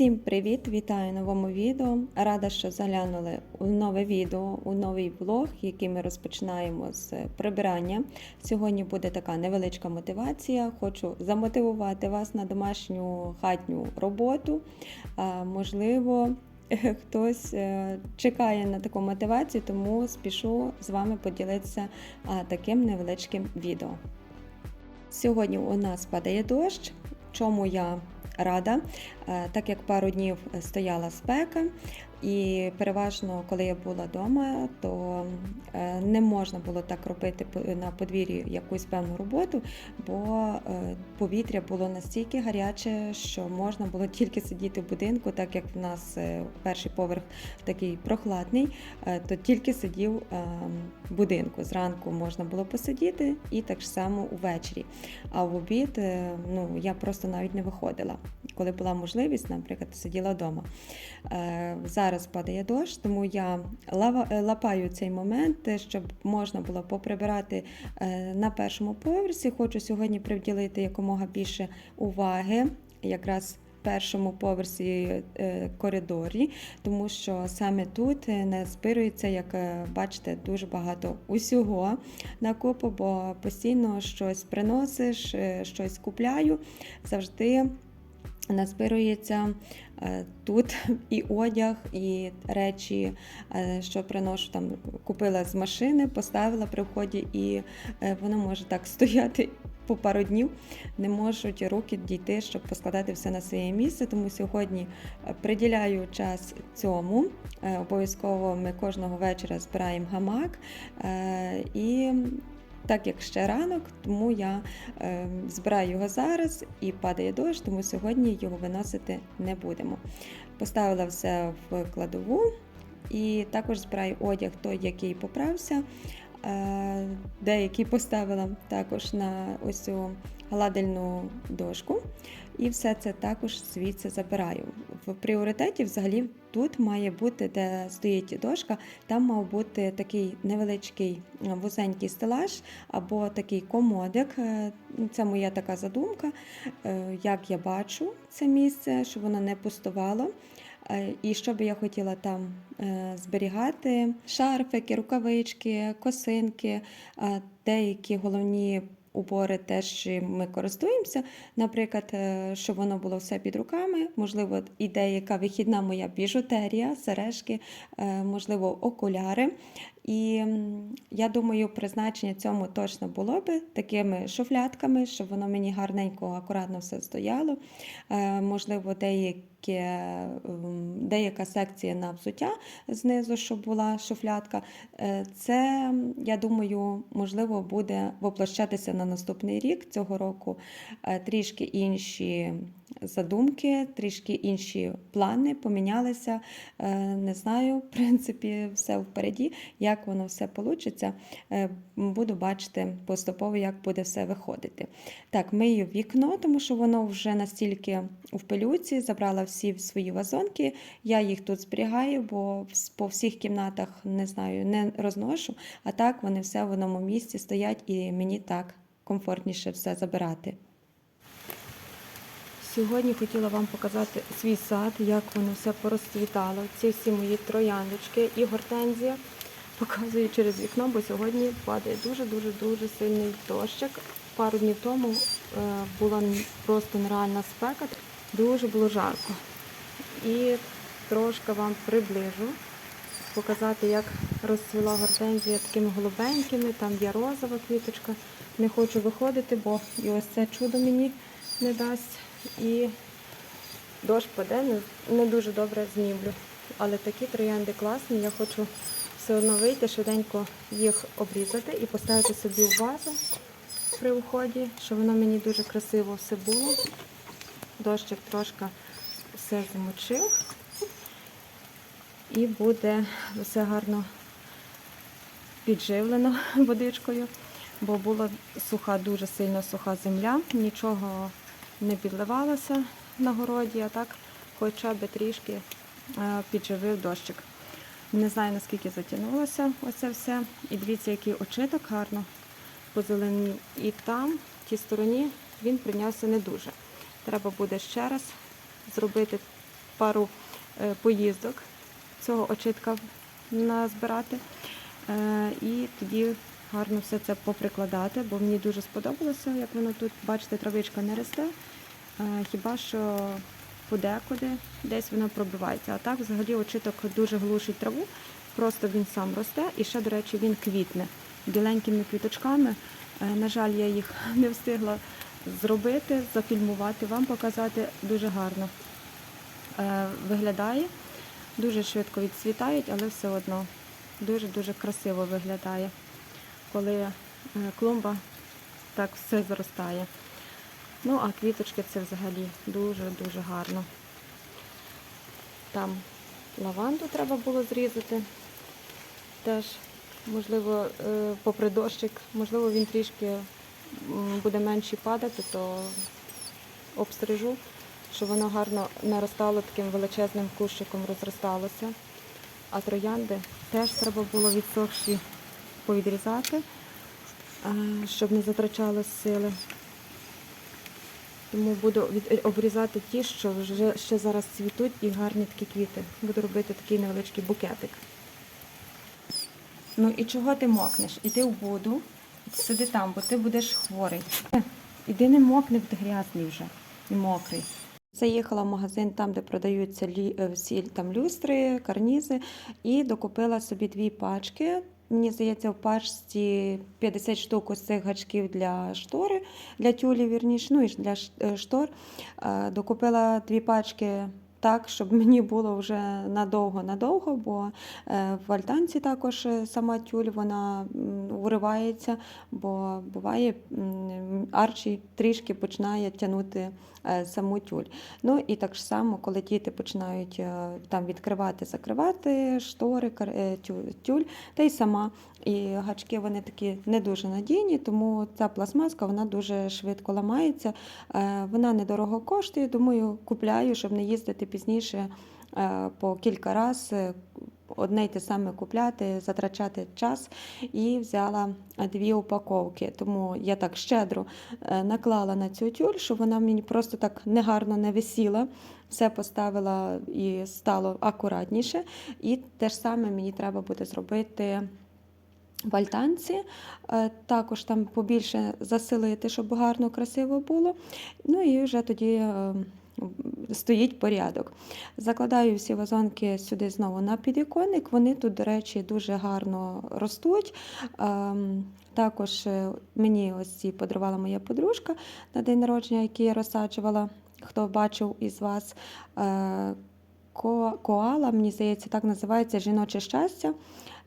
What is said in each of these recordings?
Всім привіт! Вітаю новому відео. Рада, що заглянули у нове відео, у новий блог, який ми розпочинаємо з прибирання. Сьогодні буде така невеличка мотивація. Хочу замотивувати вас на домашню хатню роботу. Можливо, хтось е, чекає на таку мотивацію, тому спішу з вами поділитися таким невеличким відео. Сьогодні у нас падає дощ, чому я рада, Е, так як пару днів стояла спека, і переважно, коли я була вдома, то е, не можна було так робити на подвір'ї якусь певну роботу, бо е, повітря було настільки гаряче, що можна було тільки сидіти в будинку, так як в нас е, перший поверх такий прохладний, е, то тільки сидів е, в будинку. Зранку можна було посидіти і так само увечері. А в обід е, ну, я просто навіть не виходила. Коли була можливість, наприклад, сиділа вдома. Е, Зараз падає дощ, тому я е, лапаю цей момент, щоб можна було поприбирати е, на першому поверсі. Хочу сьогодні приділити якомога більше уваги якраз першому поверсі коридорі, тому що саме тут не збирується, як бачите, дуже багато усього на купу, бо постійно щось приносиш, щось купляю, завжди назбирується е, тут і одяг, і речі, е, що приношу там, купила з машини, поставила при вході, і е, воно може так стояти по пару днів. Не можуть руки дійти, щоб поскладати все на своє місце. Тому сьогодні приділяю час цьому. Обов'язково ми кожного вечора збираємо гамак. І так як ще ранок, тому я е, збираю його зараз і падає дощ, тому сьогодні його виносити не будемо. Поставила все в кладову і також збираю одяг той, який поправся. Е, Деякий поставила також на ось цю гладильну дошку. І все це також звідси забираю. В пріоритеті взагалі тут має бути, де стоїть дошка, там мав бути такий невеличкий е, вузенький стелаж або такий комодик. Е, ну, Це моя така задумка, е, як я бачу це місце, щоб воно не пустувало. І що би я хотіла там зберігати: шарфики, рукавички, косинки, деякі головні убори теж ми користуємося. Наприклад, е, щоб воно було все під руками, можливо, і деяка вихідна моя біжутерія, сережки, е, можливо, окуляри. І я думаю, призначення цьому точно було би такими шуфлятками, щоб воно мені гарненько, акуратно все стояло. Е, Можливо, деяке, деяка секція на взуття знизу, щоб була шуфлятка. Е, Це, я думаю, можливо, буде воплощатися на наступний рік. Цього року е, трішки інші задумки, трішки інші плани помінялися. Е, Не знаю, в принципі, все впереді, як воно все вийде. Буду бачити поступово, як буде все виходити. Так, мию вікно, тому що воно вже настільки в пилюці, забрала всі свої вазонки. Я їх тут зберігаю, бо по всіх кімнатах не знаю, не розношу. А так вони все в одному місці стоять, і мені так комфортніше все забирати. Сьогодні хотіла вам показати свій сад, як воно все порозцвітало. Ці всі мої трояндочки і гортензія. Показую через вікно, бо сьогодні падає дуже-дуже дуже сильний дощик. Пару днів тому е, була просто нереальна спека, дуже було жарко. І трошки вам приближу, показати, як розцвіла гортензія такими голубенькими, там є розова квіточка. Не хочу виходити, бо і ось це чудо мені не дасть. І дощ паде, не, дуже добре знімлю. Але такі троянди класні, я хочу все одно вийти, швиденько їх обрізати і поставити собі в вазу при уході, щоб воно мені дуже красиво все було. Дощик трошки все замочив. І буде все гарно підживлено водичкою, бо була суха, дуже сильно суха земля, нічого не підливалося на городі, а так хоча б трішки е, підживив дощик. Не знаю, наскільки затягнулося оце все. І дивіться, який очиток гарно позеленів. І там, в тій стороні, він прийнявся не дуже. Треба буде ще раз зробити пару е, поїздок цього очитка назбирати. Е, І тоді гарно все це поприкладати, бо мені дуже сподобалося, як воно тут, бачите, травичка не росте. Е, Хіба що подекуди десь воно пробивається. А так взагалі очиток дуже глушить траву, просто він сам росте і ще, до речі, він квітне біленькими квіточками. На жаль, я їх не встигла зробити, зафільмувати, вам показати дуже гарно е, виглядає. Дуже швидко відцвітають, але все одно дуже-дуже красиво виглядає, коли е, клумба так все зростає. Ну, а квіточки це взагалі дуже-дуже гарно. Там лаванду треба було зрізати. Теж, можливо, е, попри дощик, можливо, він трішки буде менше падати, то обстрижу, щоб воно гарно наростало таким величезним кущиком, розросталося. А троянди теж треба було відсохші повідрізати, е, щоб не затрачало сили. Тому буду обрізати ті, що вже ще зараз цвітуть і гарні такі квіти. Буду робити такий невеличкий букетик. Ну і чого ти мокнеш? Іди в воду, сиди там, бо ти будеш хворий. Іди не мокни, ти грязний вже і мокрий. Заїхала в магазин там, де продаються лі... е, всі там люстри, карнізи, і докупила собі дві пачки. Мені здається, в пачці 50 штук ось цих гачків для штори, для тюлі, вірніше, ну і для е, штор. Е, Докупила дві пачки так, щоб мені було вже надовго-надовго, бо е, в альтанці також е, сама тюль вона уривається, бо буває Арчі трішки починає тягнути е, саму тюль. Ну і так само, коли діти починають там відкривати, закривати штори, тюль, та й сама. І гачки вони такі не дуже надійні, тому ця пластмаска вона дуже швидко ламається. Вона недорого коштує, думаю, купляю, щоб не їздити пізніше е, по кілька разів. Одне й те саме купляти, затрачати час і взяла дві упаковки. Тому я так щедро е, наклала на цю тюль, щоб вона мені просто так негарно не висіла. Все поставила і стало акуратніше. І те ж саме мені треба буде зробити в альтанці. Е, Також там побільше заселити, щоб гарно, красиво було. Ну і вже тоді е, стоїть порядок. Закладаю всі вазонки сюди знову на підвіконник. Вони тут, до речі, дуже гарно ростуть. Ем, Також е, мені ось ці подарувала моя подружка на день народження, який я розсаджувала. Хто бачив із вас е, коала, мені здається, так називається жіноче щастя,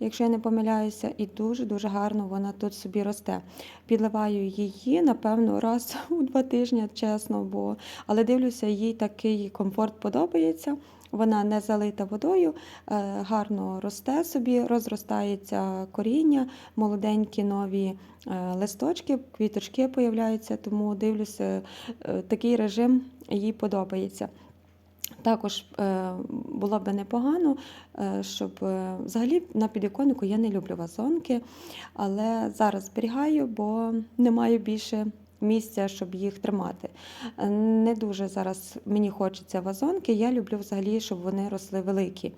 якщо я не помиляюся, і дуже-дуже гарно вона тут собі росте. Підливаю її, напевно, раз у два тижні, чесно, бо але дивлюся, їй такий комфорт подобається. Вона не залита водою, е, гарно росте собі, розростається коріння, молоденькі нові е, листочки, квіточки появляються, тому дивлюся, е, такий режим їй подобається. Також е, було б непогано, е, щоб е, взагалі на підіконнику я не люблю вазонки, але зараз зберігаю, бо не маю більше місця, щоб їх тримати. Е, Не дуже зараз мені хочеться вазонки. Я люблю взагалі, щоб вони росли великі.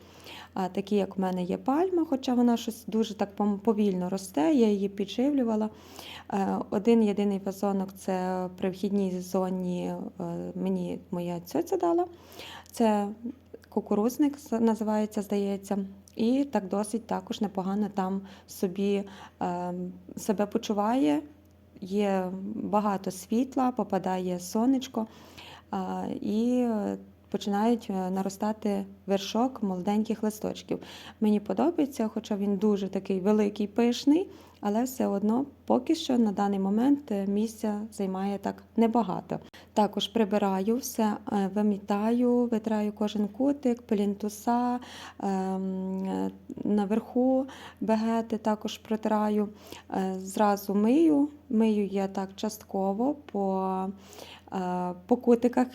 Такі, як в мене є пальма, хоча вона щось дуже так повільно росте, я її підживлювала. Е, Один єдиний вазонок це при вхідній зоні е, мені моя цьоця дала. Це кукурузник називається, здається. І так досить також непогано там собі е, себе почуває. Є багато світла, попадає сонечко і починають е, наростати вершок молоденьких листочків. Мені подобається, хоча він дуже такий великий, пишний, але все одно поки що на даний момент е, місця займає так небагато. Також прибираю все, е, вимітаю, витраю кожен кутик, плінтуса, ем, наверху бегети також протираю. Зразу мию. Мию я так частково по, по кутиках.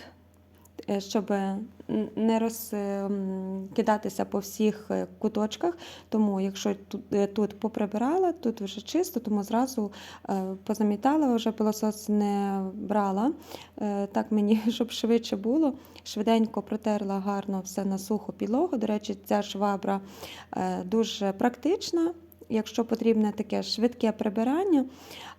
Е, щоб не розкидатися по всіх е, куточках. Тому, якщо тут, е, тут поприбирала, тут вже чисто, тому зразу е, позамітала, вже пилосос не брала. Е, Так мені, щоб швидше було. Швиденько протерла гарно все на суху підлогу. До речі, ця швабра е, дуже практична. Якщо потрібне таке швидке прибирання,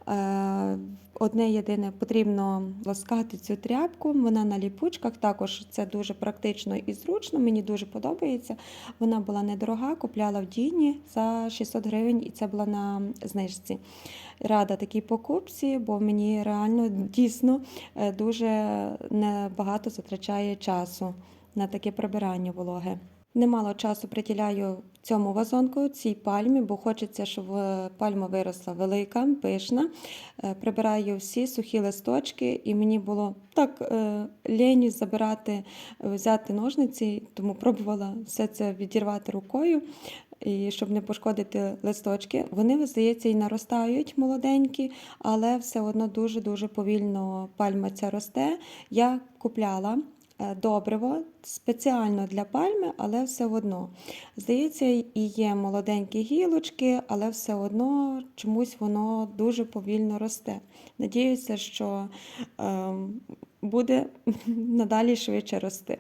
е, одне єдине потрібно ласкати цю тряпку. Вона на ліпучках. Також це дуже практично і зручно. Мені дуже подобається. Вона була недорога, купляла в Діні за 600 гривень, і це була на знижці. Рада такій покупці, бо мені реально дійсно е, дуже небагато затрачає часу на таке прибирання вологе. Немало часу приділяю цьому вазонку, цій пальмі, бо хочеться, щоб е, пальма виросла велика, пишна. Е, Прибираю всі сухі листочки, і мені було так е, лінь забирати, взяти ножниці, тому пробувала все це відірвати рукою. І щоб не пошкодити листочки, вони, здається, і наростають молоденькі, але все одно дуже-дуже повільно пальма ця росте. Я купляла добриво спеціально для пальми, але все одно. Здається, і є молоденькі гілочки, але все одно чомусь воно дуже повільно росте. Надіюся, що е, буде надалі швидше рости.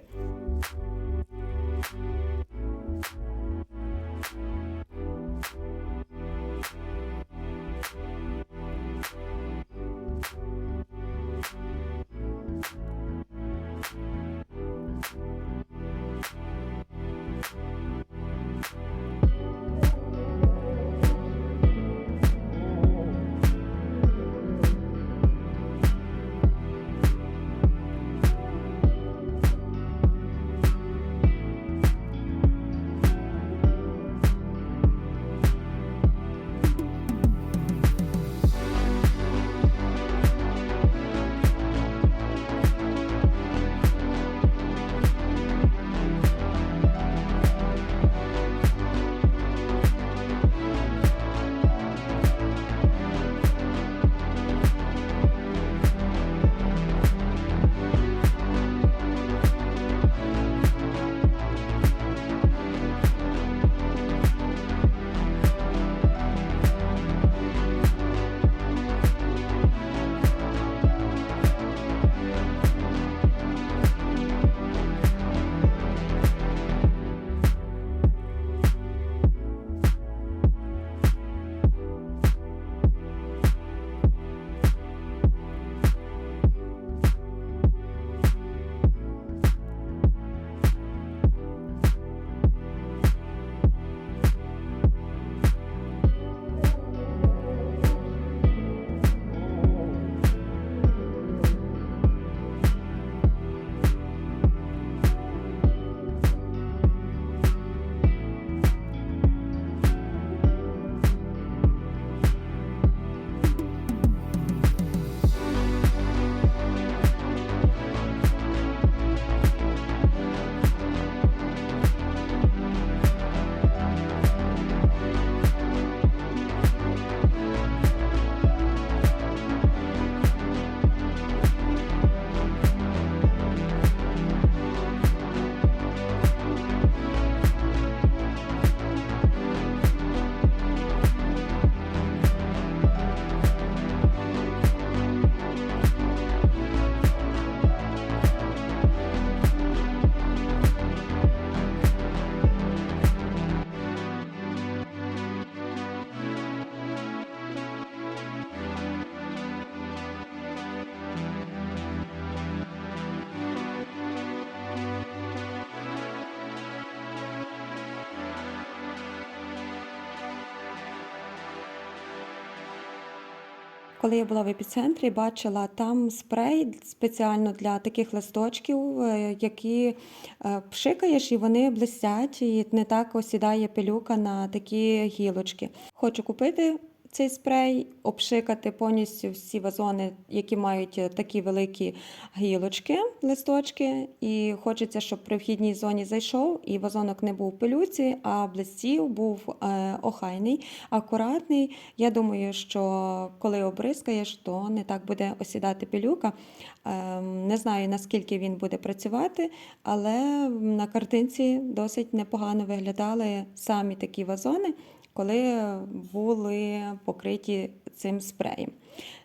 Коли я була в епіцентрі, бачила там спрей спеціально для таких листочків, е, які е, пшикаєш і вони блистять, і не так осідає пилюка на такі гілочки. Хочу купити цей спрей, обшикати повністю всі вазони, які мають е, такі великі гілочки, листочки. І хочеться, щоб при вхідній зоні зайшов і вазонок не був пилюці, а блистів, був е, охайний, акуратний. Я думаю, що коли обрискаєш, то не так буде осідати пилюка. Ем, Не знаю, наскільки він буде працювати, але на картинці досить непогано виглядали самі такі вазони, коли були покриті цим спреєм.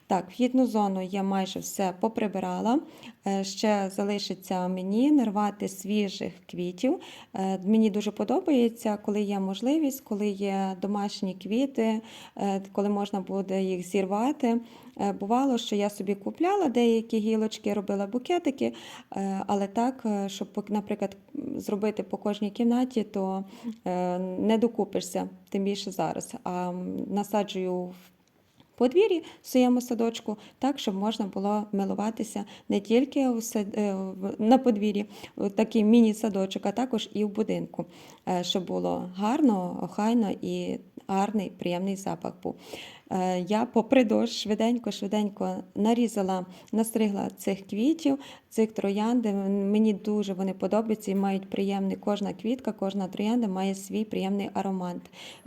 Так, вхідну зону я майже все поприбирала. Е, Ще залишиться мені нарвати свіжих квітів. Е, Мені дуже подобається, коли є можливість, коли є домашні квіти, е, коли можна буде їх зірвати. Бувало, що я собі купляла деякі гілочки, робила букетики, але так, щоб, наприклад, зробити по кожній кімнаті, то не докупишся, тим більше зараз. А насаджую в подвір'ї в своєму садочку, так, щоб можна було милуватися не тільки е, на подвір'ї, такий міні-садочок, а також і в будинку, е, щоб було гарно, охайно і гарний, приємний запах був. Е, Я попри дощ швиденько-швиденько нарізала, настригла цих квітів, цих троянди. Мені дуже вони подобаються і мають приємний, кожна квітка, кожна троянда має свій приємний аромат.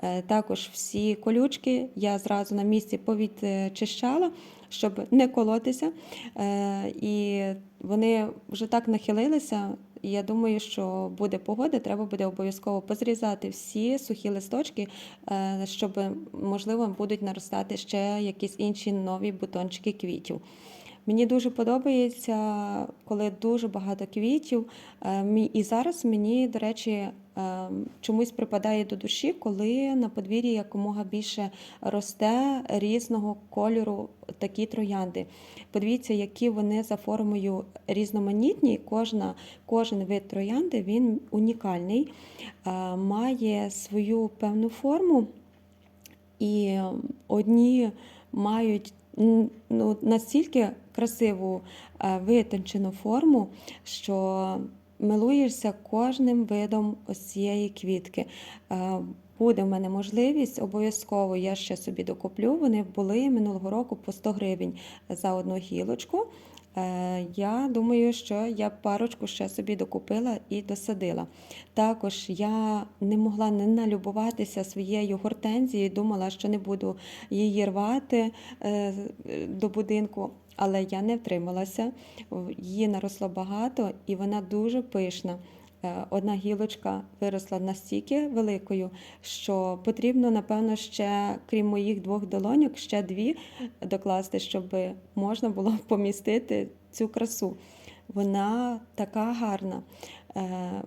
Е, Також всі колючки я зразу на місці повідчищала, щоб не колотися. Е, І вони вже так нахилилися. Я думаю, що буде погода, треба буде обов'язково позрізати всі сухі листочки, е, щоб, можливо, будуть наростати ще якісь інші нові бутончики квітів. Мені дуже подобається, коли дуже багато квітів. Е, І зараз мені, до речі, е, чомусь припадає до душі, коли на подвір'ї якомога більше росте різного кольору такі троянди. Подивіться, які вони за формою різноманітні. Кожна, кожен вид троянди він унікальний, е, має свою певну форму. І одні мають ну, настільки красиву е, витончену форму, що милуєшся кожним видом ось цієї квітки. Буде в мене можливість, обов'язково я ще собі докуплю. Вони були минулого року по 100 гривень за одну гілочку. Е, Я думаю, що я парочку ще собі докупила і досадила. Також я не могла не налюбуватися своєю гортензією, думала, що не буду її рвати е, до будинку, але я не втрималася. Її наросло багато і вона дуже пишна. Е, Одна гілочка виросла настільки великою, що потрібно, напевно, ще, крім моїх двох долоньок, ще дві докласти, щоб можна було помістити цю красу. Вона така гарна. Е,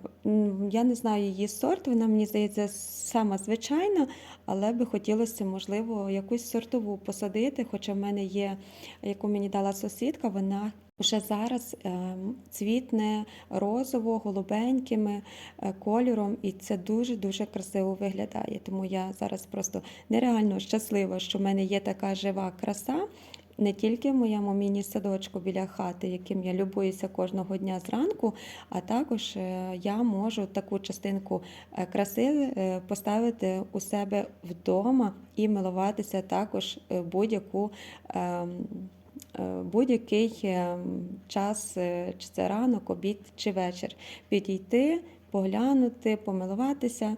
Я не знаю її сорт, вона мені здається сама звичайна, але би хотілося, можливо, якусь сортову посадити. Хоча в мене є, яку мені дала сусідка, вона вже зараз е, цвітне розово, голубенькими е, кольором, і це дуже-дуже красиво виглядає. Тому я зараз просто нереально щаслива, що в мене є така жива краса. Не тільки в моєму міні-садочку біля хати, яким я любуюся кожного дня зранку, а також е, я можу таку частинку е, краси е, поставити у себе вдома і милуватися також будь-яку. ем, Будь-який ем, час, чи це ранок, обід чи вечір, підійти, поглянути, помилуватися,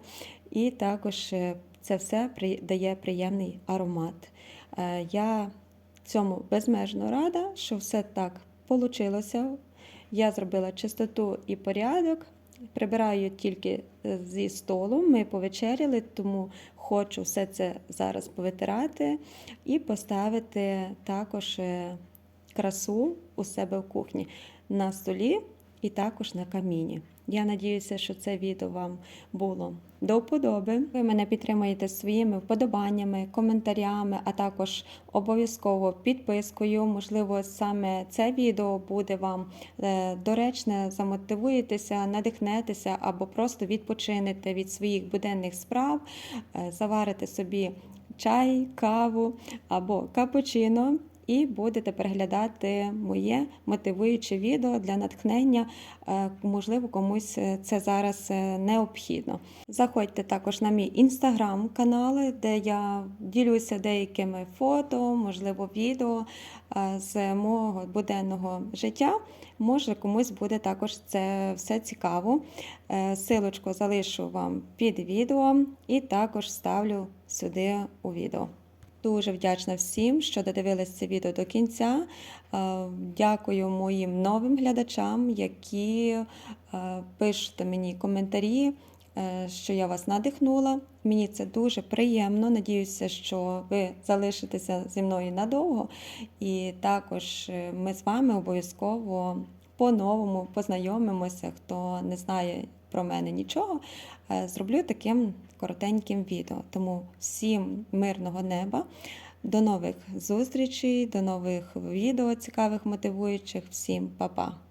і також це все дає приємний аромат. Я цьому безмежно рада, що все так вийшло. Я зробила чистоту і порядок. Прибираю тільки е, зі столу. Ми повечеряли, тому хочу все це зараз повитирати і поставити також е, красу у себе в кухні на столі і також на каміні. Я надіюся, що це відео вам було до вподоби. Ви мене підтримуєте своїми вподобаннями, коментарями, а також обов'язково підпискою. Можливо, саме це відео буде вам е, доречне, замотивуєтеся, надихнетеся або просто відпочинете від своїх буденних справ, е, заварите собі чай, каву або капучино. І будете переглядати моє мотивуюче відео для натхнення. Е, Можливо, комусь е, це зараз е, необхідно. Заходьте також на мій інстаграм-канал, де я ділюся деякими фото, можливо, відео з мого буденного життя. Може, комусь буде також це все цікаво. Силочку залишу вам під відео і також ставлю сюди у відео. Дуже вдячна всім, що додивились це відео до кінця. Е, Дякую моїм новим глядачам, які е, пишете мені коментарі, е, що я вас надихнула. Мені це дуже приємно. Надіюся, що ви залишитеся зі мною надовго. І також ми з вами обов'язково по-новому познайомимося. Хто не знає про мене нічого, е, зроблю таким коротеньким відео. Тому всім мирного неба. До нових зустрічей, до нових відео цікавих, мотивуючих. Всім па-па!